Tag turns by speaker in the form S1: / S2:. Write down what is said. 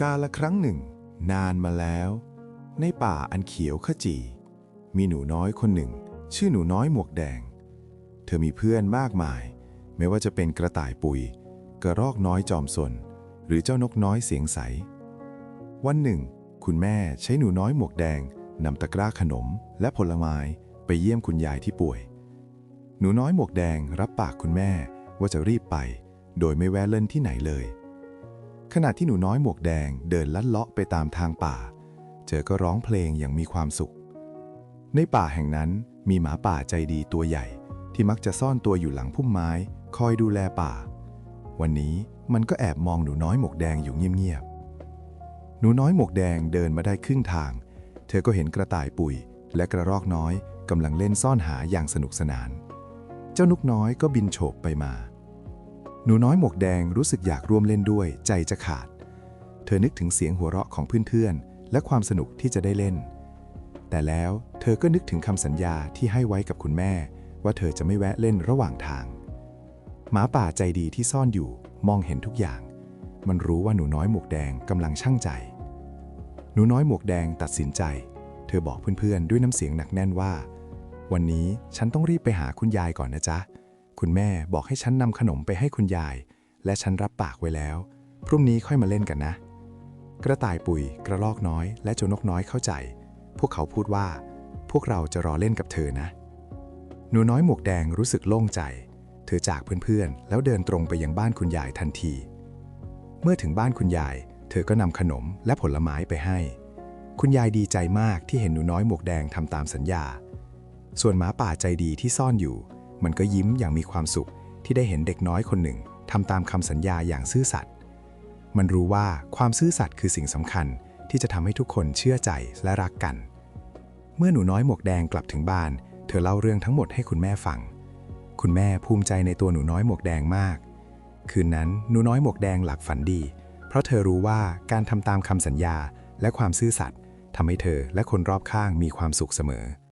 S1: กาละครั้งหนึ่ง นานมาแล้ว ในป่าอันเขียวขจี มีหนูน้อยคนหนึ่ง ชื่อหนูน้อยหมวกแดง เธอมีเพื่อนมากมาย ไม่ว่าจะเป็นกระต่ายปุย กระรอกน้อยจอมสน หรือเจ้านกน้อยเสียงใส วันหนึ่ง คุณแม่ใช้หนูน้อยหมวกแดงนำตะกร้าขนมและผลไม้ไปเยี่ยมคุณยายที่ป่วย หนูน้อยหมวกแดงรับปากคุณแม่ว่าจะรีบไป โดยไม่แวะเล่นที่ไหนเลย ขณะที่หนูน้อยหมวกแดงเดินลัดเลาะไปตามทางป่าเจอก็ร้องเพลงอย่างมีความสุข ในป่าแห่งนั้นมีหมาป่าใจดีตัวใหญ่ ที่มักจะซ่อนตัวอยู่หลังพุ่มไม้ คอยดูแลป่า วันนี้มันก็แอบมองหนูน้อยหมวกแดงอยู่เงียบๆ หนูน้อยหมวกแดงเดินมาได้ครึ่งทาง เธอก็เห็นกระต่ายปุ๋ย และกระรอกน้อยกำลังเล่นซ่อนหาอย่างสนุกสนาน เจ้านกน้อยก็บินโฉบไปมา หนูน้อยหมวกแดงรู้สึกอยากร่วมเล่นด้วย ใจจะขาด เธอนึกถึงเสียงหัวเราะของเพื่อนๆ และความสนุกที่จะได้เล่น แต่แล้วเธอก็นึกถึงคำสัญญาที่ให้ไว้กับคุณแม่ ว่าเธอจะไม่แวะเล่นระหว่างทาง หมาป่าใจดีที่ซ่อนอยู่มองเห็นทุกอย่าง มันรู้ว่าหนูน้อยหมวกแดงกำลังช่างใจ หนูน้อยหมวกแดงตัดสินใจ เธอบอกเพื่อนๆ ด้วยน้ำเสียงหนักแน่นว่า วันนี้ฉันต้องรีบไปหาคุณยายก่อนนะจ๊ะ คุณแม่บอกให้ฉันนำขนมไปให้คุณยาย และฉันรับปากไว้แล้ว พรุ่งนี้ค่อยมาเล่นกันนะ กระต่ายปุ๋ย กระรอกน้อย และเจ้านกน้อยเข้าใจ พวกเขาพูดว่า พวกเราจะรอเล่นกับเธอนะ หนูน้อยหมวกแดงรู้สึกโล่งใจ เธอจากเพื่อนๆ แล้วเดินตรงไปยังบ้านคุณยายทันที เมื่อถึงบ้านคุณยาย เธอก็นำขนมและผลไม้ไปให้ คุณยายดีใจมากที่เห็นหนูน้อยหมวกแดงทำตามสัญญา ส่วนหมาป่าใจดีที่ซ่อนอยู่ มันก็ยิ้มอย่างมีความสุขที่ได้เห็นเด็กน้อยคนหนึ่งทำตามคำสัญญาอย่างซื่อสัตย์ มันรู้ว่าความซื่อสัตย์คือสิ่งสำคัญที่จะทำให้ทุกคนเชื่อใจและรักกัน เมื่อหนูน้อยหมวกแดงกลับถึงบ้าน เธอเล่าเรื่องทั้งหมดให้คุณแม่ฟัง คุณแม่ภูมิใจในตัวหนูน้อยหมวกแดงมาก คืนนั้นหนูน้อยหมวกแดงหลับฝันดี เพราะเธอรู้ว่าการทำตามคำสัญญาและความซื่อสัตย์ทำให้เธอและคนรอบข้างมีความสุขเสมอ